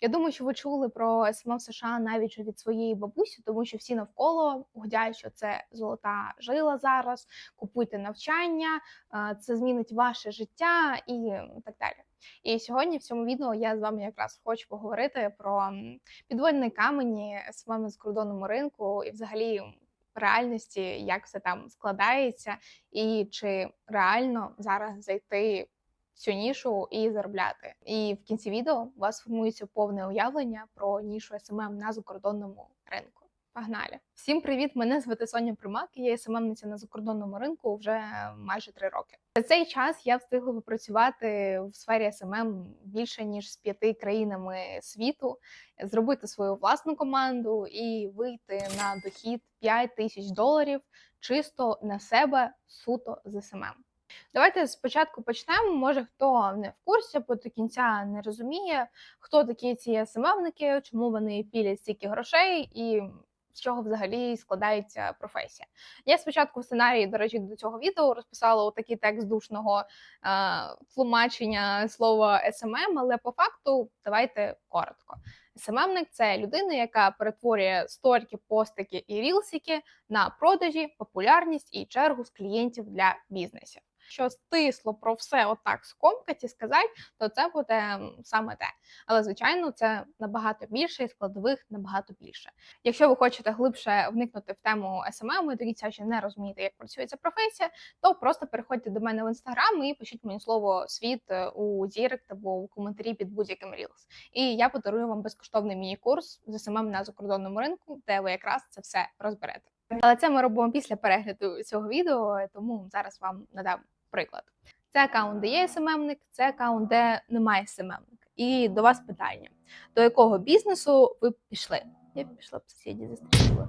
Я думаю, що ви чули про СММ США навіть від своєї бабусі, тому що всі навколо гудять, що це золота жила зараз. Купуйте навчання, це змінить ваше життя і так далі. І сьогодні в цьому відео я з вами якраз хочу поговорити про підводні камені СММ з кордонному ринку і взагалі реальності, як все там складається, і чи реально зараз зайти цю нішу і заробляти. І в кінці відео у вас формується повне уявлення про нішу SMM на закордонному ринку. Погнали! Всім привіт! Мене звати Соня Примак. і Я СММниця на закордонному ринку вже майже три роки. За цей час я встигла попрацювати в сфері СММ більше ніж з п'яти країнами світу, зробити свою власну команду і вийти на дохід 5 тисяч доларів чисто на себе суто з СММ. Давайте спочатку почнемо. Може, хто не в курсі, бо до кінця не розуміє, хто такі ці СММники, чому вони пілять стільки грошей і з чого взагалі складається професія. Я спочатку в сценарії, до речі, до цього відео розписала такий текст душного е, тлумачення слова СММ, але по факту давайте коротко. СММник це людина, яка перетворює сторіки, постики і рілсики на продажі, популярність і чергу з клієнтів для бізнесів. Що стисло про все отак скомкаті сказати, то це буде саме те. Але звичайно, це набагато більше і складових набагато більше. Якщо ви хочете глибше вникнути в тему SMM і до кінця ще не розумієте, як працює ця професія, то просто переходьте до мене в інстаграм і пишіть мені слово світ у Дірект або у коментарі під будь-яким Reels. І я подарую вам безкоштовний міні-курс з SMM на закордонному ринку, де ви якраз це все розберете. Але це ми робимо після перегляду цього відео, тому зараз вам надам приклад. Це аккаунт, де є СММник, це аккаунт, де немає СММника. І до вас питання: до якого бізнесу ви пішли? Я пішла б сусіді зустріла.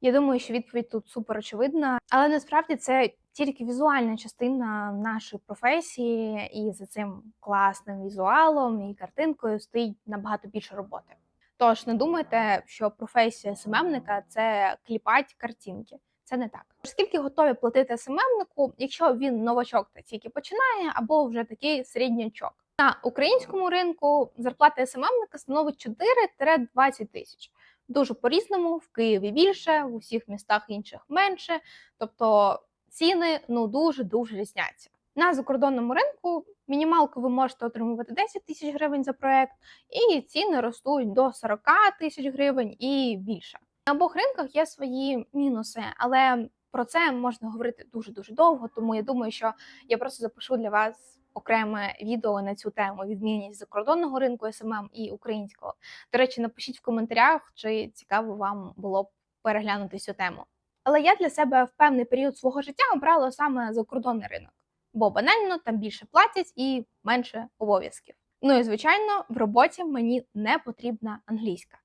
Я думаю, що відповідь тут супер очевидна, але насправді це тільки візуальна частина нашої професії, і за цим класним візуалом і картинкою стоїть набагато більше роботи. Тож не думайте, що професія СММника це кліпать картинки. Це не так. Скільки готові платити СММнику, якщо він новачок та тільки починає, або вже такий середнячок. На українському ринку зарплата СММника становить 4-20 тисяч. Дуже по-різному, в Києві більше, в усіх містах інших менше. Тобто ціни ну дуже дуже різняться. На закордонному ринку мінімалку ви можете отримувати 10 тисяч гривень за проект, і ціни ростуть до 40 тисяч гривень і більше. На обох ринках є свої мінуси, але про це можна говорити дуже дуже довго. Тому я думаю, що я просто запишу для вас окреме відео на цю тему відмінність закордонного ринку СММ і українського. До речі, напишіть в коментарях, чи цікаво вам було б переглянути цю тему. Але я для себе в певний період свого життя обрала саме закордонний ринок, бо банально там більше платять і менше обов'язків. Ну і звичайно, в роботі мені не потрібна англійська.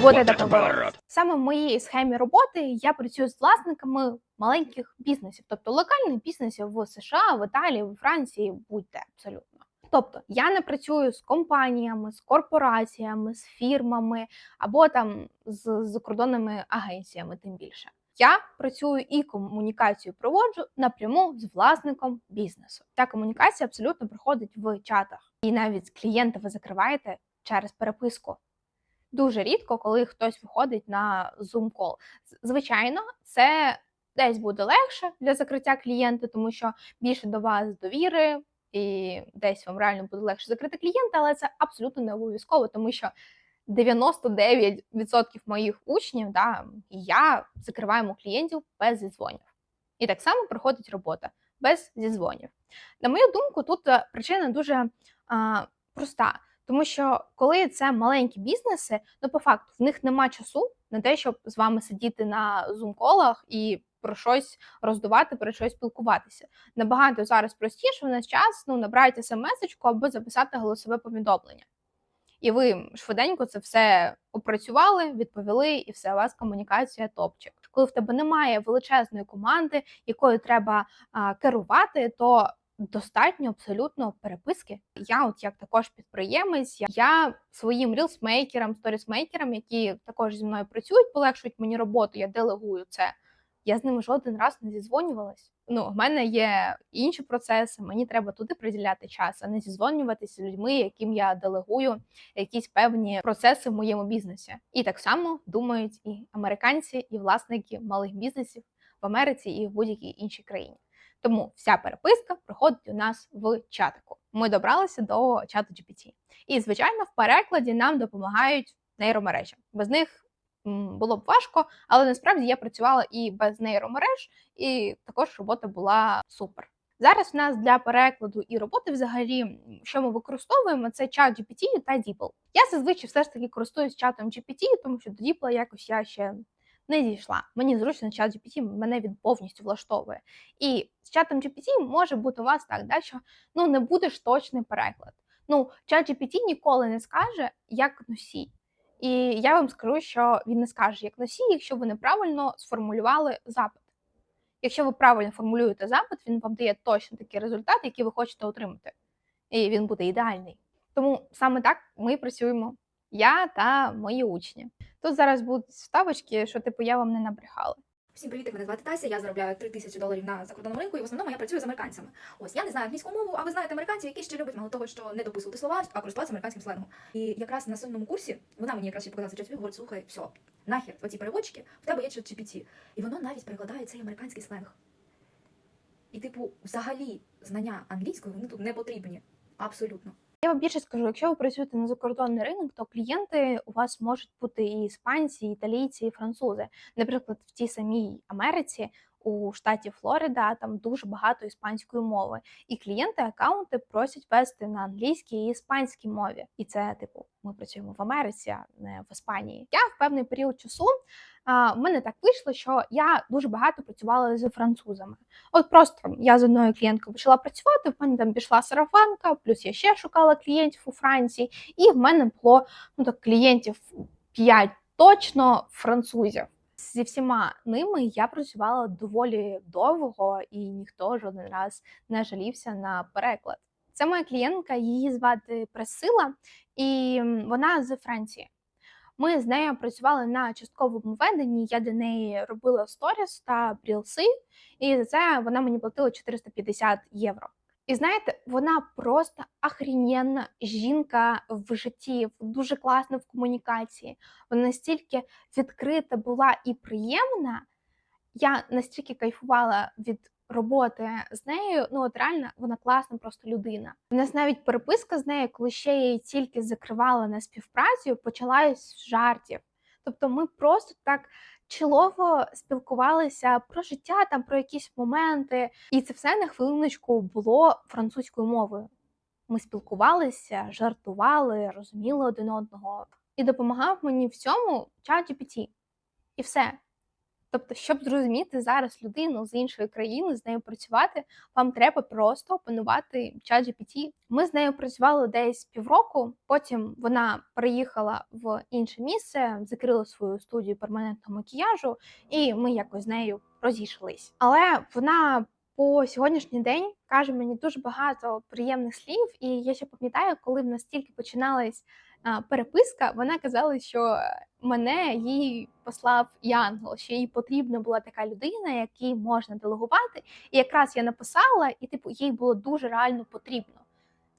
Вот это поворот. Саме в моїй схемі роботи я працюю з власниками маленьких бізнесів, тобто локальних бізнесів в США, в Італії, в Франції, будь-де абсолютно. Тобто я не працюю з компаніями, з корпораціями, з фірмами або там з закордонними агенціями, тим більше. Я працюю і комунікацію проводжу напряму з власником бізнесу. Ця комунікація абсолютно проходить в чатах, і навіть клієнта ви закриваєте через переписку дуже рідко, коли хтось виходить на Zoom call. З- Звичайно, це десь буде легше для закриття клієнта, тому що більше до вас довіри, і десь вам реально буде легше закрити клієнта, але це абсолютно не обов'язково, тому що 99% моїх учнів, да, я закриваємо клієнтів без зідзвонів. І так само проходить робота без зідзвонів. На мою думку, тут е, причина дуже а, проста. Тому що коли це маленькі бізнеси, ну по факту в них нема часу на те, щоб з вами сидіти на зум-колах і про щось роздувати, про щось спілкуватися. Набагато зараз простіше в нас час ну набрати смс-очку або записати голосове повідомлення. І ви швиденько це все опрацювали, відповіли, і все, у вас комунікація топчик. Коли в тебе немає величезної команди, якою треба а, керувати, то достатньо абсолютно переписки. Я, от як також підприємець, я- своїм рілсмейкерам, сторісмейкерам, які також зі мною працюють, полегшують мені роботу. Я делегую це я з ними жоден раз не зізвонювалась. Ну, в мене є інші процеси, мені треба туди приділяти час, а не зізвонюватися з людьми, яким я делегую якісь певні процеси в моєму бізнесі. І так само думають і американці, і власники малих бізнесів в Америці і в будь-якій іншій країні. Тому вся переписка проходить у нас в чатику. Ми добралися до чату GPT. І, звичайно, в перекладі нам допомагають нейромережі. Без них було б важко, але насправді я працювала і без нейромереж, і також робота була супер. Зараз в нас для перекладу і роботи, взагалі, що ми використовуємо, це чат GPT та DeepL. Я зазвичай все ж таки користуюсь чатом GPT, тому що до DeepL якось я ще не дійшла. Мені зручно чат GPT, мене він повністю влаштовує. І з чатом GPT може бути у вас так, да, що ну не буде ж точний переклад. Ну, чат GPT ніколи не скаже, як носій. І я вам скажу, що він не скаже як носій, якщо ви неправильно сформулювали запит. Якщо ви правильно формулюєте запит, він вам дає точно такий результат, який ви хочете отримати. І він буде ідеальний. Тому саме так ми працюємо. Я та мої учні. Тут зараз будуть ставочки, що типу я вам не набрехала. Всім привіт, мене звати Тася. Я заробляю 3 тисячі доларів на закордонному ринку, і в основному я працюю з американцями. Ось я не знаю англійську мову, а ви знаєте американців, які ще люблять мало того, що не дописувати слова, а користуватися американським сленгом. І якраз на сильному курсі вона мені якраз ще показала час говорить, слухай, все, нахер, оці переводчики, в тебе є чат GPT. І воно навіть перекладає цей американський сленг. І, типу, взагалі, знання англійської вони тут не потрібні. Абсолютно. Я вам більше скажу, якщо ви працюєте на закордонний ринок, то клієнти у вас можуть бути і іспанці, і італійці, і французи. Наприклад, в тій самій Америці у штаті Флорида там дуже багато іспанської мови, і клієнти акаунти просять вести на англійській і іспанській мові. І це, типу, ми працюємо в Америці, а не в Іспанії. Я в певний період часу в мене так вийшло, що я дуже багато працювала з французами. От просто я з одною клієнткою почала працювати. В мене там пішла сарафанка, плюс я ще шукала клієнтів у Франції, і в мене було ну так клієнтів 5 точно французів. Зі всіма ними я працювала доволі довго, і ніхто жоден раз не жалівся на переклад. Це моя клієнтка, її звати Пресила, і вона з Франції. Ми з нею працювали на частковому веденні. Я для неї робила сторіс та брілси, і за це вона мені платила 450 євро. І знаєте, вона просто охрененна жінка в житті, дуже класна в комунікації. Вона настільки відкрита була і приємна. Я настільки кайфувала від роботи з нею. Ну, от реально, вона класна просто людина. У нас навіть переписка з нею, коли ще її тільки закривала на співпрацю, почалась з жартів. Тобто, ми просто так чолово спілкувалися про життя, там про якісь моменти, і це все на хвилиночку було французькою мовою. Ми спілкувалися, жартували, розуміли один одного. І допомагав мені в цьому чат GPT. І все. Тобто, щоб зрозуміти зараз людину з іншої країни, з нею працювати, вам треба просто опанувати чат GPT. Ми з нею працювали десь півроку. Потім вона приїхала в інше місце, закрила свою студію перманентного макіяжу, і ми якось з нею розійшлись. Але вона по сьогоднішній день каже мені дуже багато приємних слів, і я ще пам'ятаю, коли в нас тільки починалась переписка, вона казала, що мене їй послав Янгол, що їй потрібна була така людина, якій можна делегувати. І якраз я написала, і типу їй було дуже реально потрібно.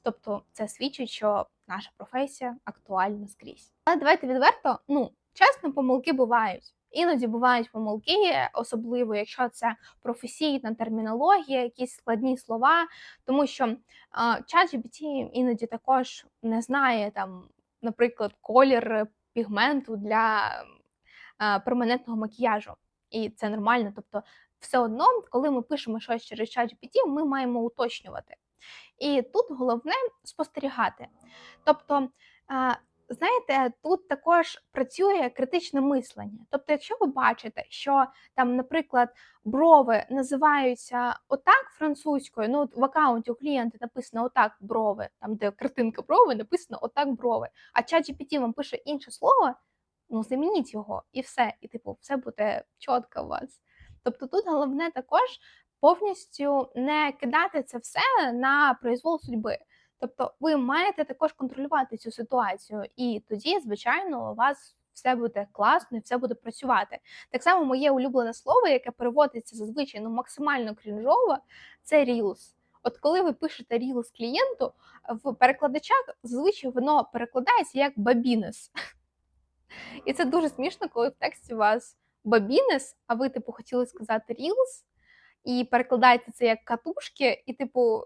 Тобто, це свідчить, що наша професія актуальна скрізь. Але давайте відверто, ну чесно, помилки бувають. Іноді бувають помилки, особливо якщо це професійна термінологія, якісь складні слова, тому що чат GPT іноді також не знає там наприклад, колір пігменту для перманентного макіяжу. І це нормально. Тобто, все одно, коли ми пишемо щось через ChatGPT, ми маємо уточнювати. І тут головне спостерігати. Тобто, знаєте, тут також працює критичне мислення. Тобто, якщо ви бачите, що там, наприклад, брови називаються отак французькою, ну в аккаунті у клієнта написано отак брови, там де картинка брови, написано отак брови, а ChatGPT вам пише інше слово, ну замініть його і все. І типу, все буде чітко у вас. Тобто тут головне також повністю не кидати це все на произвол судьби. Тобто ви маєте також контролювати цю ситуацію, і тоді, звичайно, у вас все буде класно і все буде працювати. Так само моє улюблене слово, яке переводиться зазвичай ну, максимально крінжово, це Reels. От коли ви пишете Reels клієнту, в перекладачах зазвичай воно перекладається як бабінес. І це дуже смішно, коли в тексті у вас бабінес, а ви, типу, хотіли сказати Reels, і перекладаєте це як катушки, і, типу,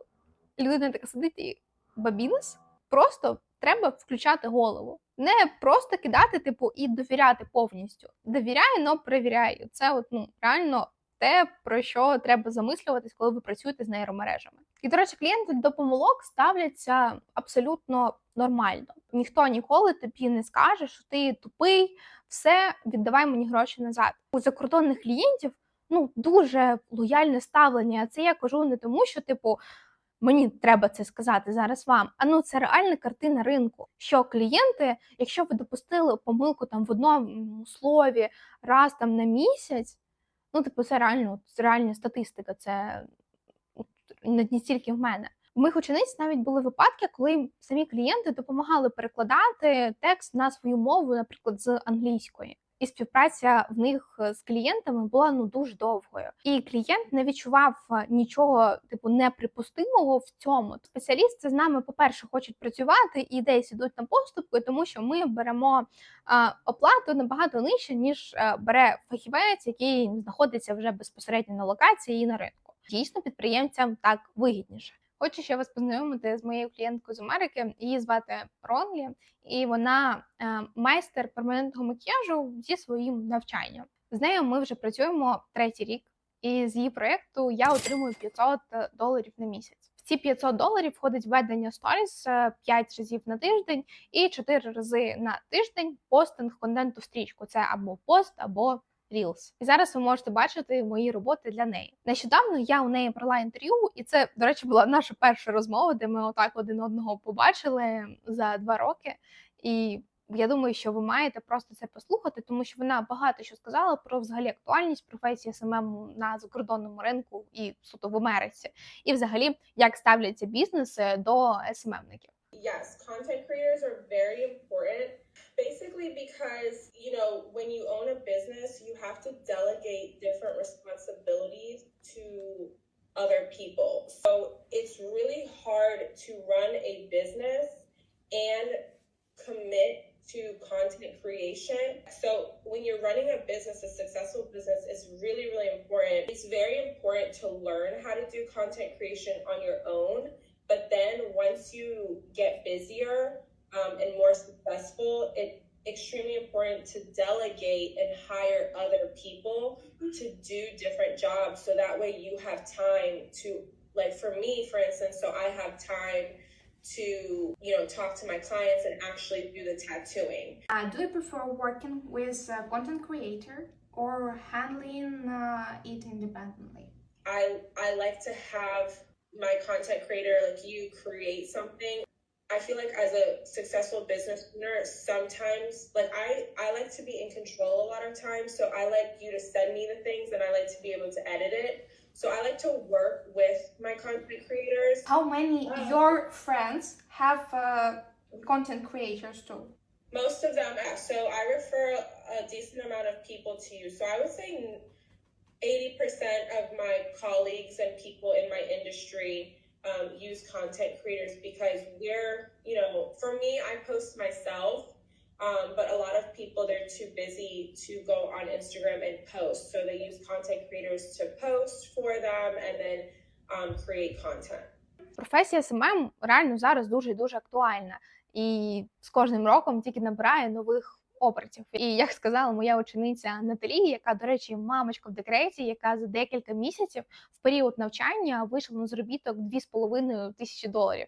людина така сидить і бабінес. Просто треба включати голову. Не просто кидати, типу, і довіряти повністю. Довіряю, але перевіряю. Це от, ну, реально те, про що треба замислюватись, коли ви працюєте з нейромережами. І, до речі, клієнти до помилок ставляться абсолютно нормально. Ніхто ніколи тобі не скаже, що ти тупий, все, віддавай мені гроші назад. У закордонних клієнтів ну дуже лояльне ставлення. Це я кажу не тому, що типу. Мені треба це сказати зараз вам. А ну це реальна картина ринку. Що клієнти, якщо ви допустили помилку там в одному слові раз там на місяць, ну типу, це реально це реальна статистика. Це не тільки в мене. У моїх учениць навіть були випадки, коли самі клієнти допомагали перекладати текст на свою мову, наприклад, з англійської. І співпраця в них з клієнтами була ну дуже довгою. І клієнт не відчував е, нічого типу неприпустимого в цьому. Спеціалісти з нами, по-перше, хочуть працювати і десь ідуть на поступки, тому що ми беремо а, оплату набагато нижче, ніж бере фахівець, який знаходиться вже безпосередньо на локації і на ринку. Дійсно, підприємцям так вигідніше. Хочу ще вас познайомити з моєю клієнткою з Америки. Її звати Ронлі, і вона е, майстер перманентного макіяжу зі своїм навчанням. З нею ми вже працюємо третій рік, і з її проєкту я отримую 500 доларів на місяць. В ці 500 доларів входить введення сторіс 5 разів на тиждень і 4 рази на тиждень постинг контенту в стрічку. Це або пост, або Reels. І зараз ви можете бачити мої роботи для неї. Нещодавно я у неї брала інтерв'ю, і це, до речі, була наша перша розмова, де ми отак один одного побачили за два роки. І я думаю, що ви маєте просто це послухати, тому що вона багато що сказала про взагалі актуальність професії СММ на закордонному ринку і суто в Америці, і взагалі як ставляться бізнеси до СММників. Yes, content creators are very important. Basically, because you know, when you own a business, you have to delegate different responsibilities to other people. So it's really hard to run a business and commit to content creation. So when you're running a business, a successful business, it's really, really important. It's very important to learn how to do content creation on your own. But then once you get busier um, and more successful, it's extremely important to delegate and hire other people to do different jobs. So that way you have time to, like for me, for instance, so I have time to, you know, talk to my clients and actually do the tattooing. Uh, do you prefer working with a content creator or handling uh, it independently? I I like to have my content creator like you create something. I feel like as a successful business owner, sometimes like I I like to be in control a lot of times. So I like you to send me the things and I like to be able to edit it. So I like to work with my content creators. How many of your friends have uh, content creators too? Most of them, so I refer a decent amount of people to you. So I would say 80% of my colleagues and people in my industry um, use content creators because we're, you know, for me, I post myself, um, but a lot of people, they're too busy to go on Instagram and post. So they use content creators to post for them and then um, create content. Професія СММ реально зараз дуже і дуже актуальна, і з кожним роком тільки набирає нових обертів. І як сказала моя учениця Наталі, яка, до речі, мамочка в декреті, яка за декілька місяців в період навчання вийшла на заробіток 2,5 тисячі доларів.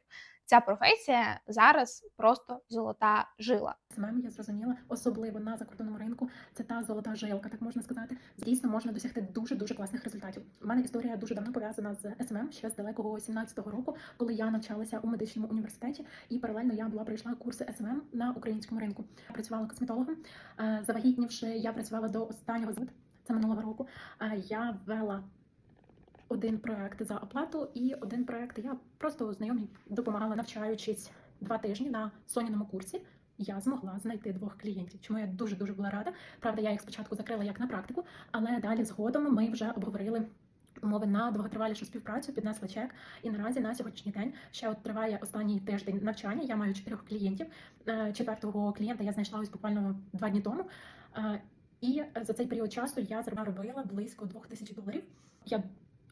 Ця професія зараз просто золота жила. СММ, я зрозуміла, особливо на закордонному ринку, це та золота жилка, так можна сказати. Дійсно можна досягти дуже дуже класних результатів. У мене історія дуже давно пов'язана з СММ, ще з далекого 17-го року, коли я навчалася у медичному університеті, і паралельно я була пройшла курси СММ на українському ринку. Працювала косметологом. Е, Завагітнівши, я працювала до останнього звит, це минулого року. Е, Я ввела один проект за оплату і один проект я просто знайомі допомагала навчаючись два тижні на соняному курсі. я змогла знайти двох клієнтів. Чому я дуже дуже була рада. Правда, я їх спочатку закрила як на практику, але далі згодом ми вже обговорили. Умови на довготривалішу співпрацю піднесли чек, і наразі на сьогоднішній день ще от триває останній тиждень навчання. Я маю чотирьох клієнтів. Е, Четвертого клієнта я знайшла ось буквально два дні тому. Е, І за цей період часу я заробила близько двох тисяч доларів. Я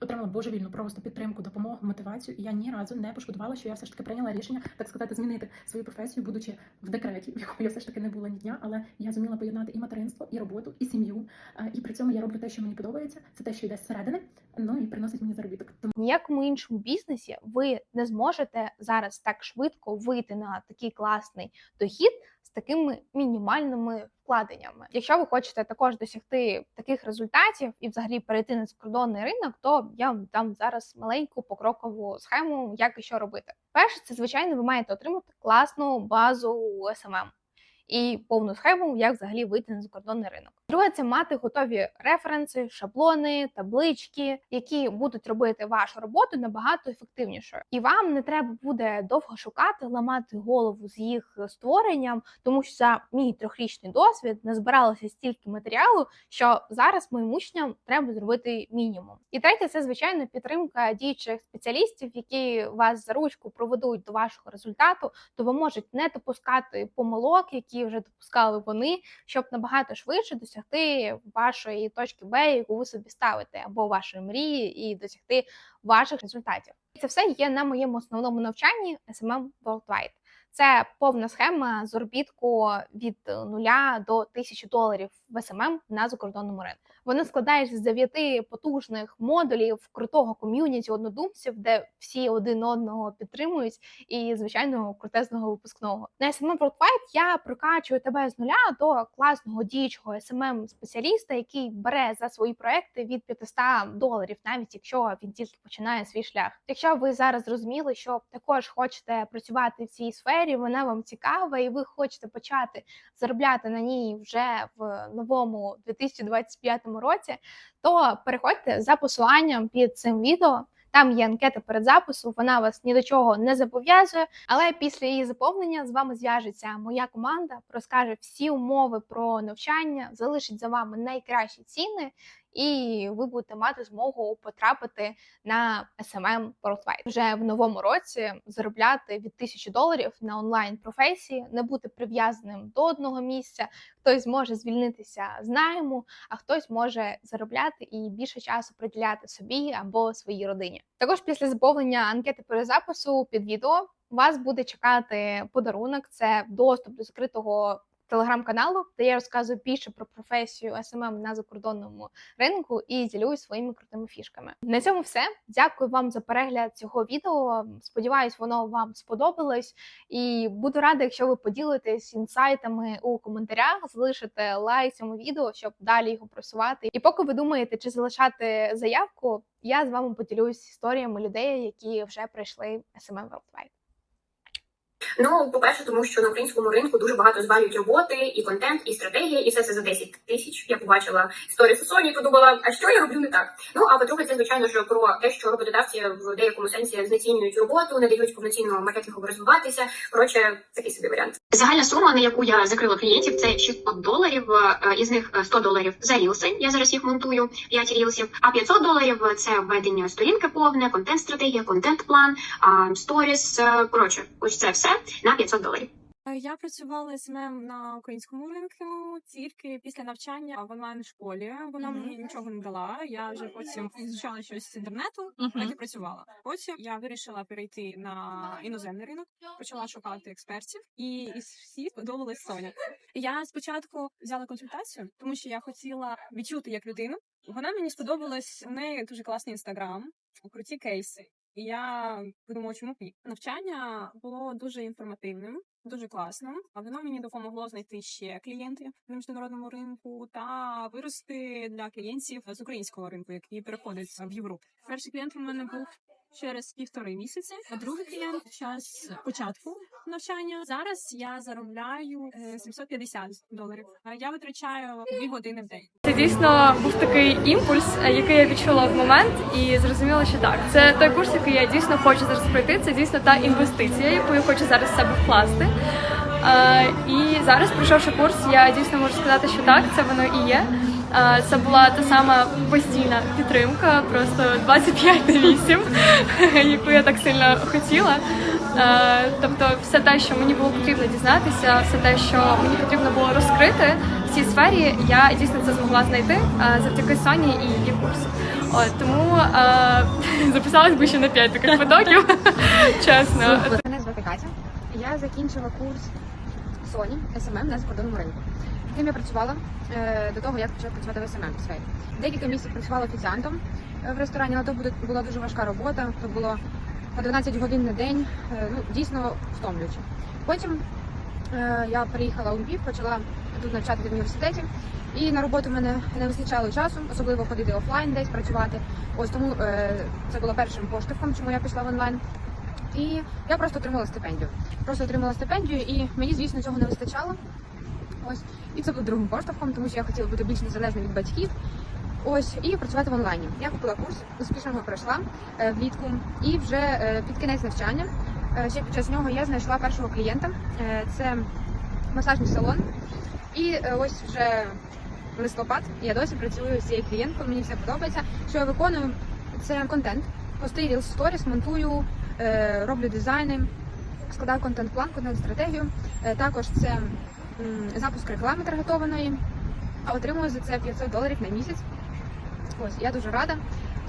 отримала божевільну просто підтримку, допомогу, мотивацію. І я ні разу не пошкодувала, що я все ж таки прийняла рішення, так сказати, змінити свою професію, будучи в декреті, в якому я все ж таки не була ні дня, але я зуміла поєднати і материнство, і роботу, і сім'ю. Е, І при цьому я роблю те, що мені подобається. Це те, що йде зсередини, ну і приносить мені заробіток. Тому ніякому іншому бізнесі ви не зможете зараз так швидко вийти на такий класний дохід з такими мінімальними вкладеннями. Якщо ви хочете також досягти таких результатів і взагалі перейти на закордонний ринок, то я вам дам зараз маленьку покрокову схему, як і що робити. Перше, це звичайно, ви маєте отримати класну базу SMM і повну схему, як взагалі вийти на закордонний ринок. Друге, це мати готові референси, шаблони, таблички, які будуть робити вашу роботу набагато ефективнішою. І вам не треба буде довго шукати, ламати голову з їх створенням, тому що за мій трьохрічний досвід назбиралося стільки матеріалу, що зараз моїм учням треба зробити мінімум. І третє, це звичайно підтримка діючих спеціалістів, які вас за ручку проведуть до вашого результату, допоможуть не допускати помилок, які вже допускали вони, щоб набагато швидше досягти вашої точки Б, яку ви собі ставите, або вашої мрії, і досягти ваших результатів. Це все є на моєму основному навчанні SMM Worldwide. Це повна схема заробітку від нуля до 1000 доларів в SMM на закордонному ринку. Вона складається з дев'яти потужних модулів крутого ком'юніті однодумців, де всі один одного підтримують, і звичайно крутезного випускного. На SMM Worldwide я прокачую тебе з нуля до класного діючого SMM спеціаліста, який бере за свої проекти від 500 доларів, навіть якщо він тільки починає свій шлях. Якщо ви зараз зрозуміли, що також хочете працювати в цій сфері, вона вам цікава, і ви хочете почати заробляти на ній вже в новому 2025 році, то переходьте за посиланням під цим відео. Там є анкета перед запису, вона вас ні до чого не зобов'язує. Але після її заповнення з вами зв'яжеться моя команда, розкаже всі умови про навчання, залишить за вами найкращі ціни, і ви будете мати змогу потрапити на SMM Worldwide. вже в новому році заробляти від 1000 доларів на онлайн професії, не бути прив'язаним до одного місця. Хтось може звільнитися з найму, а хтось може заробляти і більше часу приділяти собі або своїй родині. Також після заповнення анкети перезапису під відео вас буде чекати подарунок. Це доступ до закритого телеграм-каналу, де я розказую більше про професію SMM на закордонному ринку і ділюсь своїми крутими фішками. На цьому все. Дякую вам за перегляд цього відео. Сподіваюсь, воно вам сподобалось. І буду рада, якщо ви поділитесь інсайтами у коментарях, залишите лайк цьому відео, щоб далі його просувати. І поки ви думаєте, чи залишати заявку, я з вами поділюсь історіями людей, які вже пройшли SMM Worldwide. Ну, по-перше, тому що на українському ринку дуже багато звалюють роботи, і контент, і стратегія, і все це за 10 тисяч. Я побачила історію Соні і подумала, а що я роблю не так? Ну а по-друге, це звичайно ж про те, що роботодавці в деякому сенсі знецінюють роботу, не дають повноцінно маркетингу розвиватися. Коротше, такий собі варіант. Загальна сума, на яку я закрила клієнтів, це 600 доларів. е, Із них е, 100 доларів за рілси. Я зараз їх монтую 5 рілсів. А 500 доларів це введення сторінки повне, контент стратегія, контент план, сторіс. е, Коротше, ось це все на 500 доларів. Е, Я працювала СММ на українському ринку тільки після навчання в онлайн школі. Вона Мгм. мені нічого не дала. Я вже потім ізучала щось з інтернету, Мгм. так і працювала. Потім я вирішила перейти на іноземний ринок, почала шукати експертів, і із всіх сподобалась Соня. Я спочатку взяла консультацію, тому що я хотіла відчути як людину. Вона мені сподобалась. У неї дуже класний інстаграм, круті кейси. І я подумала, чому б ні. Навчання було дуже інформативним, дуже класним. А воно мені допомогло знайти ще клієнтів на міжнародному ринку та вирости для клієнтів з українського ринку, які переходять в Європу. Перший клієнт у мене був через півтори місяці, а другий клієнт час початку навчання. Зараз я заробляю е, 750 доларів. А я витрачаю дві години в день. Це дійсно був такий імпульс, е, який я відчула в момент, і зрозуміла, що так. Це той курс, який я дійсно хочу зараз пройти. Це дійсно та інвестиція, яку я хочу зараз в себе вкласти. Е, І зараз, пройшовши курс, я дійсно можу сказати, що так, це воно і є. Це була та сама постійна підтримка, просто 25 на 8, яку я так сильно хотіла. Тобто, все те, що мені було потрібно дізнатися, все те, що мені потрібно було розкрити в цій сфері, я дійсно це змогла знайти завдяки Соні і її курсу. От тому записалась би ще на 5 таких потоків, чесно. Мене звати Катя. Я закінчила курс Sony SMM на закордонному ринку. Ким я працювала е, до того, як почала працювати в SMM сфері. Декілька місяців працювала офіціантом е, в ресторані, але то була дуже важка робота. То було по 12 годин на день, е, ну дійсно втомлююче. Потім я переїхала у Львів, почала тут навчатися в університеті. І на роботу в мене не вистачало часу, особливо ходити офлайн десь працювати. Ось тому це було першим поштовхом, чому я пішла в онлайн. І я просто отримала стипендію. Просто отримала стипендію, і мені, звісно, цього не вистачало. Ось. І це був другим поштовхом, тому що я хотіла бути більш незалежною від батьків. Ось, і працювати в онлайні. Я купила курс, успішно його пройшла е, влітку. І вже е, під кінець навчання, е, ще під час нього я знайшла першого клієнта. Це масажний салон. І ось вже листопад, я досі працюю з цією клієнткою, мені все подобається. Що я виконую? Це контент. Пости Reels Stories, монтую, роблю дизайни, складаю контент-план, контент-стратегію. Також це запуск реклами таргетованої, а отримую за це 500 доларів на місяць. Ось я дуже рада,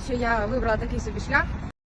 що я вибрала такий собі шлях.